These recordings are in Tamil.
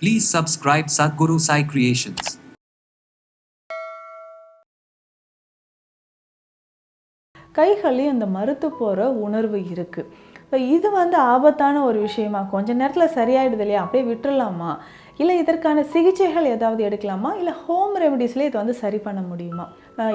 Please subscribe Sadhguru Sai Creations. கைகள்லேயும் இந்த மறுத்து போகிற உணர்வு இருக்குது இது வந்து ஆபத்தான ஒரு விஷயமா? கொஞ்ச நேரத்தில் சரியாயிடுது இல்லையா? அப்படியே விட்டுடலாமா இல்லை இதற்கான சிகிச்சைகள் ஏதாவது எடுக்கலாமா? இல்லை ஹோம் ரெமடிஸ்லேயே இதை வந்து சரி பண்ண முடியுமா?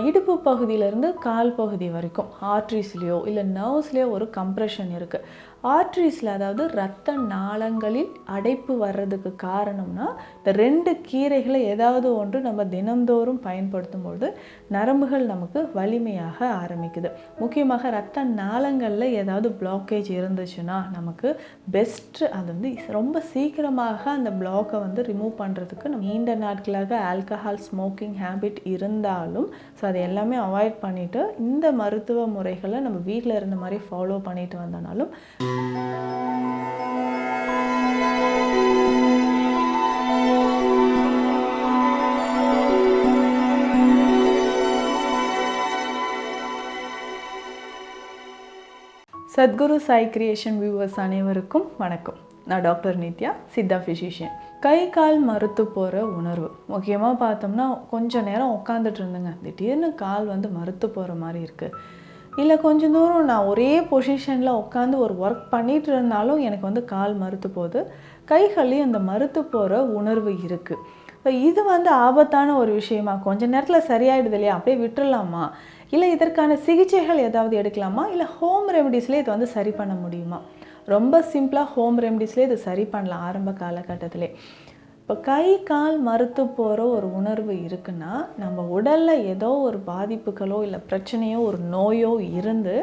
இடுப்பு பகுதியிலேருந்து கால் பகுதி வரைக்கும் ஆர்ட்ரிஸ்லேயோ இல்லை நர்வ்ஸ்லேயோ ஒரு கம்ப்ரெஷன் இருக்குது ஆர்ட்ரிஸில் அதாவது ரத்த நாளங்களில் அடைப்பு வர்றதுக்கு காரணம்னா இந்த ரெண்டு கீரைகளை ஏதாவது ஒன்று நம்ம தினந்தோறும் பயன்படுத்தும் பொழுது நரம்புகள் நமக்கு வலிமையாக ஆரம்பிக்குது. முக்கியமாக ரத்த நாளங்களில் ஏதாவது பிளாக்கேஜ் இருந்துச்சுன்னா நமக்கு பெஸ்ட்டு அது வந்து ரொம்ப சீக்கிரமாக அந்த பிளாக்கை வந்து ரிமூவ் பண்ணுறதுக்கு நம்ம நீண்ட நாட்களாக ஆல்கஹால் ஸ்மோக்கிங் ஹேபிட் இருந்தாலும் ஸோ அதை எல்லாமே அவாய்ட் பண்ணிவிட்டு இந்த மருத்துவ முறைகளை நம்ம வீட்டில் இருந்த மாதிரி ஃபாலோ பண்ணிட்டு வந்தனாலும் சத்குரு சாய் கிரியேஷன் வியூவர்ஸ் அனைவருக்கும் வணக்கம். நான் டாக்டர் நித்யா சித்தா ஃபிசிஷியன் கை கால் மறுத்து போகிற உணர்வு. முக்கியமாக பார்த்தோம்னா கொஞ்ச நேரம் உட்காந்துட்டு இருந்தேங்க. திடீர்னு கால் வந்து மறுத்து போகிற மாதிரி இருக்குது இல்லை கொஞ்ச தூரம் நான் ஒரே பொசிஷனில் உட்காந்து ஒரு ஒர்க் பண்ணிகிட்டு இருந்தாலும் எனக்கு வந்து கால் மறுத்து போகுது. கைகள்லேயும் அந்த மறுத்து போகிற உணர்வு இருக்குது இப்போ இது வந்து ஆபத்தான ஒரு விஷயமா? கொஞ்ச நேரத்தில் சரியாயிடுது இல்லையா? அப்படியே விட்டுடலாமா இல்லை இதற்கான சிகிச்சைகள் ஏதாவது எடுக்கலாமா? இல்லை ஹோம் ரெமடிஸ்லேயே இதை வந்து சரி பண்ண முடியுமா? ரொம்ப சிம்பிளாக ஹோம் ரெமடிஸ்லேயே இது சரி பண்ணலாம் ஆரம்ப காலகட்டத்திலே. இப்போ கை கால் மறுத்து போகிற ஒரு உணர்வு இருக்குன்னா நம்ம உடலில் ஏதோ ஒரு பாதிப்புகளோ இல்லை பிரச்சனையோ ஒரு நோயோ இருந்து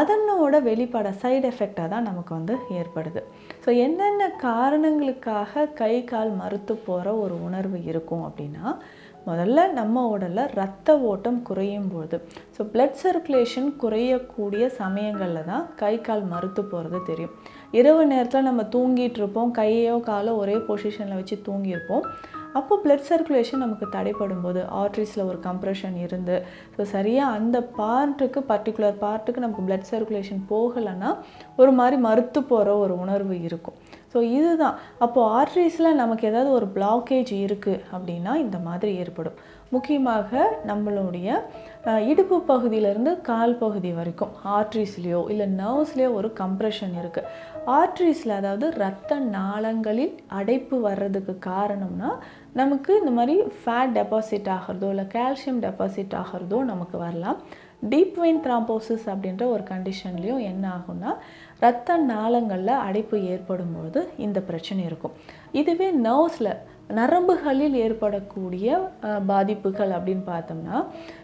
அதனோட வெளிப்பட சைடு எஃபெக்டாக தான் நமக்கு வந்து ஏற்படுது. ஸோ என்னென்ன காரணங்களுக்காக கை கால் மறுத்து போகிற ஒரு உணர்வு இருக்கும் அப்படின்னா முதல்ல நம்ம உடலில் ரத்த ஓட்டம் குறையும் பொழுது. ஸோ பிளட் சர்க்குலேஷன் குறையக்கூடிய சமயங்களில் தான் கை கால் மறுத்து போகிறது தெரியும். இரவு நேரத்தில் நம்ம தூங்கிட்டு இருப்போம் கையோ காலோ ஒரே பொசிஷனில் வச்சு தூங்கியிருப்போம். அப்போ பிளட் சர்க்குலேஷன் நமக்கு தடைப்படும் போது ஆர்ட்ரிஸில் ஒரு கம்ப்ரெஷன் இருந்து ஸோ சரியாக அந்த பார்ட்டுக்கு பர்டிகுலர் பார்ட்டுக்கு நமக்கு பிளட் சர்க்குலேஷன் போகலைன்னா ஒரு மாதிரி மறுத்து போகிற ஒரு உணர்வு இருக்கும். ஸோ இதுதான். அப்போது ஆர்ட்ரிஸில் நமக்கு ஏதாவது ஒரு பிளாக்கேஜ் இருக்குது அப்படின்னா இந்த மாதிரி ஏற்படும். முக்கியமாக நம்மளுடைய இடுப்பு பகுதியிலேருந்து கால் பகுதி வரைக்கும் ஆர்ட்ரிஸ்லேயோ இல்லை நர்வ்ஸ்லேயோ ஒரு கம்ப்ரெஷன் இருக்குது ஆர்ட்ரிஸில் அதாவது ரத்த நாளங்களில் அடைப்பு வர்றதுக்கு காரணம்னா நமக்கு இந்த மாதிரி ஃபேட் டெபாசிட் ஆகிறதோ இல்லை கால்சியம் டெபாசிட் ஆகிறதோ நமக்கு வரலாம். டீப் வெயின் த்ராம்போசிஸ் அப்படின்ற ஒரு கண்டிஷன்லேயும் என்ன ஆகும்னா ரத்த நாளங்களில் அடைப்பு ஏற்படும் பொழுது இந்த பிரச்சனை இருக்கும். இதுவே நர்வ்ஸில் நரம்புகளில் ஏற்படக்கூடிய பாதிப்புகள் அப்படின்னு பார்த்தோம்னா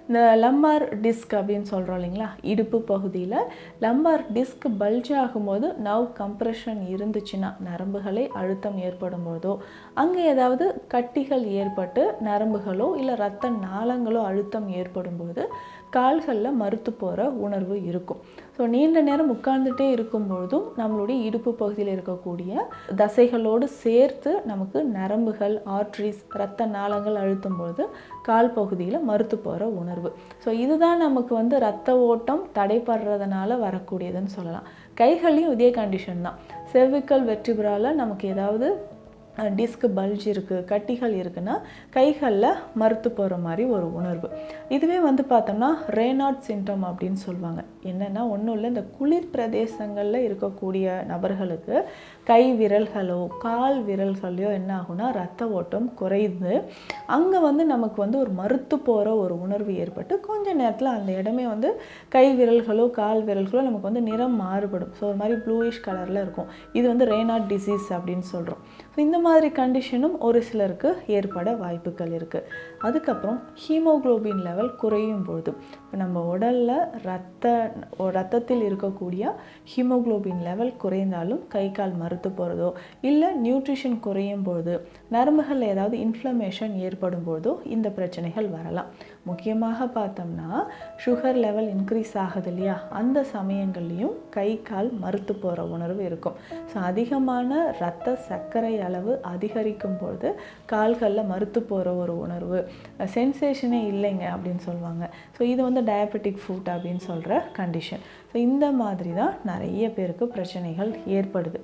இந்த லம்பார் டிஸ்க் அப்படின்னு சொல்கிறோம் இல்லைங்களா? இடுப்பு பகுதியில் லம்பார் டிஸ்க் பல்ஜ் ஆகும்போது நவ் கம்ப்ரெஷன் இருந்துச்சுன்னா நரம்புகளை அழுத்தம் ஏற்படும் போதோ அங்கே ஏதாவது கட்டிகள் ஏற்பட்டு நரம்புகளோ இல்லை ரத்த நாளங்களோ அழுத்தம் ஏற்படும் போது கால்களில் மறுத்து போகிற உணர்வு இருக்கும். ஸோ நீண்ட நேரம் உட்கார்ந்துட்டே இருக்கும் பொழுதும் நம்மளுடைய இடுப்பு பகுதியில் இருக்கக்கூடிய தசைகளோடு சேர்த்து நமக்கு நரம்புகள் ஆர்ட்ரிஸ் இரத்த நாளங்கள் அழுத்தும் பொழுது கால் பகுதியில் மறுத்து போகிற உணர்வு. ஸோ இதுதான் நமக்கு வந்து ரத்த ஓட்டம் தடைப்படுறதுனால வரக்கூடியதுன்னு சொல்லலாம். கைகளையும் இதே கண்டிஷன் தான். செவ்விக்கல் வெற்றிபுறால நமக்கு ஏதாவது டிஸ்க் பல்ஜ் இருக்குது கட்டிகள் இருக்குன்னா கைகளில் மறுத்து போகிற மாதிரி ஒரு உணர்வு. இதுவே வந்து பார்த்தோம்னா ரேனாட் சிண்டம் அப்படின்னு சொல்லுவாங்க. என்னென்னா ஒன்றும் இல்லை இந்த குளிர் பிரதேசங்களில் இருக்கக்கூடிய நபர்களுக்கு கை விரல்களோ கால் விரல்களையோ என்ன ஆகும்னா ரத்த ஓட்டம் குறையுது அங்கே வந்து நமக்கு வந்து ஒரு மறுத்து போகிற ஒரு உணர்வு ஏற்பட்டு கொஞ்ச நேரத்தில் அந்த இடமே வந்து கை விரல்களோ கால் விரல்களோ நமக்கு வந்து நிறம் மாறுபடும். ஸோ ஒரு மாதிரி ப்ளூயிஷ் கலரில் இருக்கும். இது வந்து ரேனாட் டிசீஸ் அப்படின்னு சொல்கிறோம் ஸோ இந்த மாதிரி கண்டிஷனும் ஒரு சிலருக்கு ஏற்பட வாய்ப்புகள் இருக்குது அதுக்கப்புறம் ஹீமோகுளோபின் லெவல் குறையும் பொழுது இப்போ நம்ம உடலில் ரத்த ரத்தத்தில் இருக்கக்கூடிய ஹீமோகுளோபின் லெவல் குறைந்தாலும் கை கால் மறுத்து போகிறதோ இல்லை நியூட்ரிஷன் குறையும் பொழுது நரம்புகளில் ஏதாவது இன்ஃப்ளமேஷன் ஏற்படும் பொழுதோ இந்த பிரச்சனைகள் வரலாம். முக்கியமாக பார்த்தோம்னா சுகர் லெவல் இன்க்ரீஸ் ஆகுது இல்லையா? அந்த சமயங்கள்லையும் கை கால் மறுத்து போகிற உணர்வு இருக்கும். ஸோ அதிகமான இரத்த சர்க்கரை அளவு அதிகரிக்கும் பொழுது கால்களில் மறுத்து போகிற ஒரு உணர்வு. சென்சேஷனே இல்லைங்க அப்படின்னு சொல்லுவாங்க. ஸோ இது வந்து டயபெட்டிக் ஃபுட் அப்படின்னு சொல்கிற கண்டிஷன் ஸோ இந்த மாதிரி தான் நிறைய பேருக்கு பிரச்சனைகள் ஏற்படுது.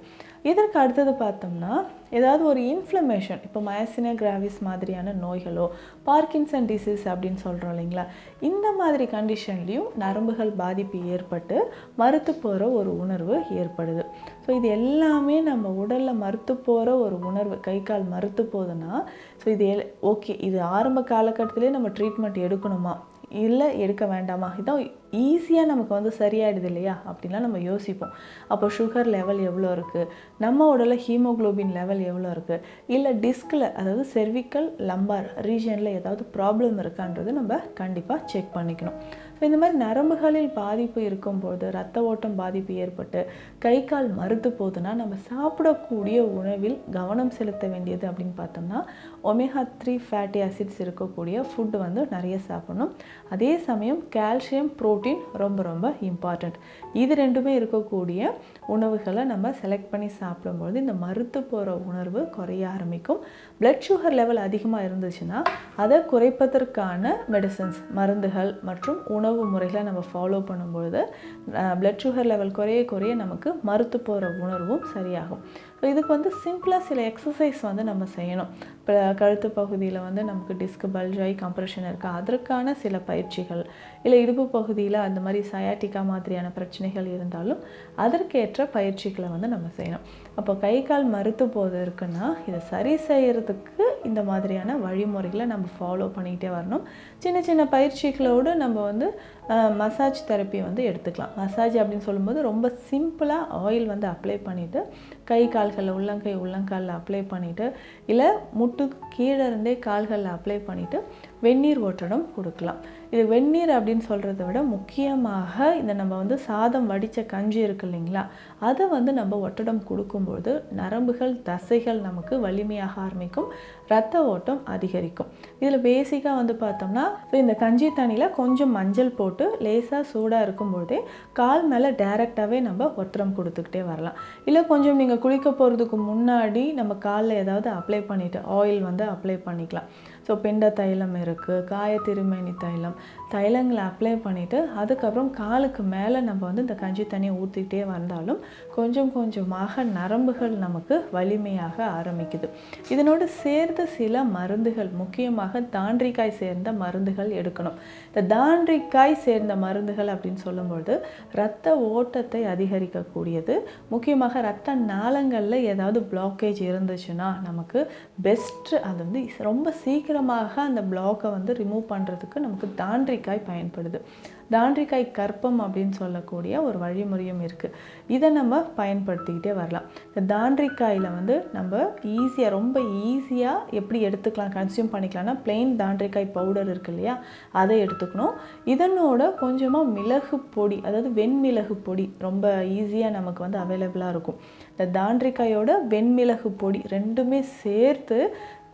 இதற்கு அடுத்தது பார்த்தோம்னா ஏதாவது ஒரு இன்ஃப்ளமேஷன் இப்போ மயசினா கிராவிஸ் மாதிரியான நோய்களோ பார்க்கின்சன் டிசீஸ் அப்படின்னு சொல்கிறோம் இல்லைங்களா? இந்த மாதிரி கண்டிஷன்லேயும் நரம்புகள் பாதிப்பு ஏற்பட்டு மறுத்து போகிற ஒரு உணர்வு ஏற்படுது. ஸோ இது எல்லாமே நம்ம உடலில் மறுத்து போகிற ஒரு உணர்வு. கை கால் மறுத்து போகுதுன்னா ஸோ இது ஓகே இது ஆரம்ப காலகட்டத்திலே நம்ம ட்ரீட்மெண்ட் எடுக்கணுமா? இல்லை எடுக்க வேண்டாமா? இதான் ஈஸியாக நமக்கு வந்து சரியாயிடுது இல்லையா? அப்படின்லாம் நம்ம யோசிப்போம். அப்போ சுகர் லெவல் எவ்வளோ இருக்குது நம்ம உடலில் ஹீமோகுளோபின் லெவல் எவ்வளோ இருக்குது இல்லை டிஸ்கில் அதாவது செர்விக்கல் லம்பார் ரீஜனில் ஏதாவது ப்ராப்ளம் இருக்கான்றது நம்ம கண்டிப்பாக செக் பண்ணிக்கணும். ஸோ இந்த மாதிரி நரம்புகளில் பாதிப்பு இருக்கும்போது ரத்த ஓட்டம் பாதிப்பு ஏற்பட்டு கை கால் மறுத்து போகுதுன்னா நம்ம சாப்பிடக்கூடிய உணவில் கவனம் செலுத்த வேண்டியது அப்படின்னு பார்த்தோம்னா ஒமேகா த்ரீ ஃபேட்டி ஆசிட்ஸ் இருக்கக்கூடிய ஃபுட்டு வந்து நிறைய சாப்பிடணும். அதே சமயம் கால்சியம் ப்ரோட்டீன் ரொம்ப ரொம்ப இம்பார்ட்டண்ட் இது ரெண்டுமே இருக்கக்கூடிய உணவுகளை நம்ம செலக்ட் பண்ணி சாப்பிடும்பொழுது இந்த மறுத்து போகிற உணர்வு குறைய ஆரம்பிக்கும். பிளட் சுகர் லெவல் அதிகமாக இருந்துச்சுன்னா அதை குறைப்பதற்கான மெடிசன்ஸ் மருந்துகள் மற்றும் உணவு உணவு முறைகளை நம்ம ஃபாலோ பண்ணும்பொழுது பிளட் சுகர் லெவல் குறைய குறைய நமக்கு மறுத்து போகிற உணர்வும் சரியாகும். இதுக்கு வந்து சிம்பிளாக சில எக்ஸசைஸ் வந்து நம்ம செய்யணும். இப்போ கழுத்து பகுதியில் வந்து நமக்கு டிஸ்க் பல்ஜாய் கம்ப்ரெஷன் இருக்குது அதற்கான சில பயிற்சிகள். இல்லை இடுப்பு பகுதியில் அந்த மாதிரி சயாட்டிக்கா மாதிரியான பிரச்சனைகள் இருந்தாலும் அதற்கேற்ற பயிற்சிகளை வந்து நம்ம செய்யணும். அப்போ கை கால் மறுத்து போது இருக்குன்னா இதை சரி செய்யறதுக்கு இந்த மாதிரியான வழிமுறைகளை நம்ம ஃபாலோ பண்ணிக்கிட்டே வரணும். சின்ன சின்ன பயிற்சிகளோடு நம்ம வந்து மசாஜ் தெரப்பி வந்து எடுத்துக்கலாம். மசாஜ் அப்படின்னு சொல்லும்போது ரொம்ப சிம்பிளாக ஆயில் வந்து அப்ளை பண்ணிவிட்டு கை கால்களில் உள்ளங்கை உள்ளங்காலில் அப்ளை பண்ணிவிட்டு இல்லை முட்டு கீழே இருந்தே கால்களில் அப்ளை பண்ணிவிட்டு வெந்நீர் ஓட்டடம் கொடுக்கலாம். இது வெந்நீர் அப்படின்னு சொல்கிறத விட முக்கியமாக இந்த நம்ம வந்து சாதம் வடித்த கஞ்சி இருக்கு இல்லைங்களா? அதை வந்து நம்ம ஒட்டடம் கொடுக்கும்போது நரம்புகள் தசைகள் நமக்கு வலிமையாக ஆரம்பிக்கும் ரத்த ஓட்டம் அதிகரிக்கும். இதில் பேசிக்காக வந்து பார்த்தோம்னா இந்த கஞ்சி தண்ணியில் கொஞ்சம் மஞ்சள் போட்டு லேசாக சூடாக இருக்கும்பொழுதே கால் மேலே டைரெக்டாகவே நம்ம ஒத்தடம் கொடுத்துக்கிட்டே வரலாம். இல்லை கொஞ்சம் நீங்கள் குளிக்க போகிறதுக்கு முன்னாடி நம்ம காலில் ஏதாவது அப்ளை பண்ணிவிட்டு ஆயில் வந்து அப்ளை பண்ணிக்கலாம். ஸோ பிண்ட தைலம் இருக்குது காய திருமேனி தைலம். தைலங்களை அப்ளை பண்ணிவிட்டு அதுக்கப்புறம் காலுக்கு மேலே நம்ம வந்து இந்த கஞ்சி தண்ணியை ஊற்றிக்கிட்டே வந்தாலும் கொஞ்சம் கொஞ்சமாக நரம்புகள் நமக்கு வலிமையாக ஆரம்பிக்குது. இதனோடு சேர்த்து சில மருந்துகள் முக்கியமாக தாண்டிக்காய் சேர்ந்த மருந்துகள் எடுக்கணும். இந்த தாண்டிக்காய் சேர்ந்த மருந்துகள் அப்படின்னு சொல்லும்பொழுது இரத்த ஓட்டத்தை அதிகரிக்கக்கூடியது. முக்கியமாக இரத்த நாளங்களில் ஏதாவது பிளாக்கேஜ் இருந்துச்சுன்னா நமக்கு பெஸ்ட்டு அது வந்து ரொம்ப சீக்கிரம் சீக்கிரமாக அந்த பிளாக்கை வந்து ரிமூவ் பண்ணுறதுக்கு நமக்கு தாண்டிக்காய் பயன்படுது. தாண்டிக்காய் கற்பம் அப்படின்னு சொல்லக்கூடிய ஒரு வழிமுறையும் இருக்குது இதை நம்ம பயன்படுத்திக்கிட்டே வரலாம். இந்த தாண்டிக்காயில் வந்து நம்ம ஈஸியாக ரொம்ப ஈஸியாக எப்படி எடுத்துக்கலாம் கன்சியூம் பண்ணிக்கலாம்னா பிளெயின் தாண்டிக்காய் பவுடர் இருக்கு இல்லையா அதை எடுத்துக்கணும். இதனோட கொஞ்சமாக மிளகு பொடி அதாவது வெண்மிளகு பொடி ரொம்ப ஈஸியாக நமக்கு வந்து அவைலபிளாக இருக்கும். இந்த தாண்டிக்காயோட வெண்மிளகு பொடி ரெண்டுமே சேர்த்து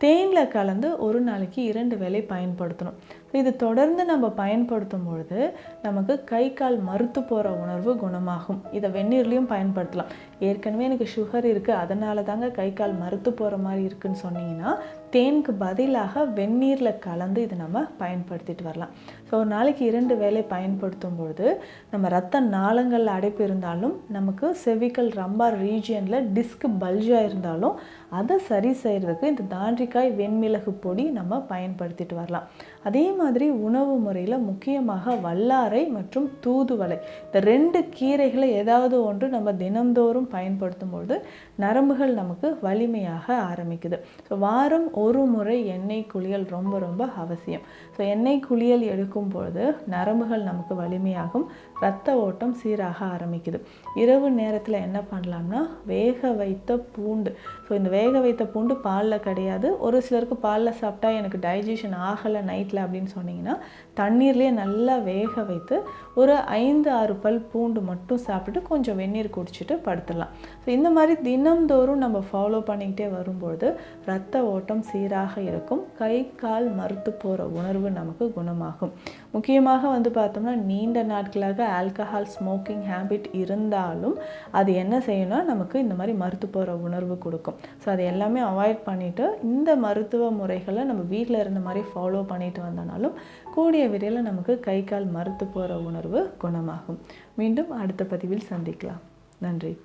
தேனில் கலந்து ஒரு நாளைக்கு இரண்டு வேளை பயன்படுத்தணும். இது தொடர்ந்து நம்ம பயன்படுத்தும் பொழுது நமக்கு கை கால் மறுத்து போகிற உணர்வு குணமாகும். இதை வெந்நீர்லேயும் பயன்படுத்தலாம். ஏற்கனவே எனக்கு சுகர் இருக்குது அதனால தாங்க கை கால் மறுத்து போகிற மாதிரி இருக்குன்னு சொன்னீங்கன்னா தேனுக்கு பதிலாக வெந்நீரில் கலந்து இதை நம்ம பயன்படுத்திட்டு வரலாம். ஸோ ஒரு நாளைக்கு இரண்டு வேலை பயன்படுத்தும் பொழுது நம்ம ரத்த நாளங்களில் அடைப்பு இருந்தாலும் நமக்கு செவிக்கல் ரம்பார் ரீஜியனில் டிஸ்க் பல்ஜாக இருந்தாலும் அதை சரி செய்கிறதுக்கு இந்த தாண்டிக்காய் வெண்மிளகு பொடி நம்ம பயன்படுத்திட்டு வரலாம். அதே மாதிரி உணவு முறையில் முக்கியமாக வல்லாரை மற்றும் தூதுவளை. இந்த ரெண்டு கீரைகளை ஏதாவது ஒன்று நம்ம தினந்தோறும் பயன்படுத்தும் பொழுது நரம்புகள் நமக்கு வலிமையாக ஆரம்பிக்குது. ஸோ வாரம் ஒரு முறை எண்ணெய் குளியல் ரொம்ப ரொம்ப அவசியம். ஸோ எண்ணெய் குளியல் எடுக்கும் பொழுது நரம்புகள் நமக்கு வலிமையாகும் ரத்த ஓட்டம் சீராக ஆரம்பிக்குது. இரவு நேரத்தில் என்ன பண்ணலாம்னா வேக வைத்த பூண்டு. ஸோ இந்த வேக வைத்த பூண்டு பாலில் கிடையாது. ஒரு சிலருக்கு பாலில் சாப்பிட்டா எனக்கு டைஜஷன் ஆகலை நைட் நைட்டில் அப்படின்னு சொன்னீங்கன்னா தண்ணீர்லேயே நல்லா வேக வைத்து ஒரு ஐந்து ஆறு பல் பூண்டு மட்டும் சாப்பிட்டு கொஞ்சம் வெந்நீர் குடிச்சிட்டு படுத்துடலாம். ஸோ இந்த மாதிரி தினம்தோறும் நம்ம ஃபாலோ பண்ணிக்கிட்டே வரும்பொழுது ரத்த ஓட்டம் சீராக இருக்கும். கை கால் மறுத்து போகிற உணர்வு நமக்கு குணமாகும். முக்கியமாக வந்து பார்த்தோம்னா நீண்ட நாட்களாக ஆல்கஹால் ஸ்மோக்கிங் ஹேபிட் இருந்தாலும் அது என்ன செய்யணும்னா நமக்கு இந்த மாதிரி மறுத்து போகிற உணர்வு கொடுக்கும். ஸோ அது எல்லாமே அவாய்ட் பண்ணிவிட்டு இந்த மருத்துவ முறைகளை நம்ம வீட்டில் இருந்த மாதிரி ஃபாலோ பண்ணிட்டு வந்தனாலும் கூடிய விரைவில் நமக்கு கை கால் மறுத்து போகிற உணர்வு குணமாகும். மீண்டும் அடுத்த பதிவில் சந்திக்கலாம். நன்றி.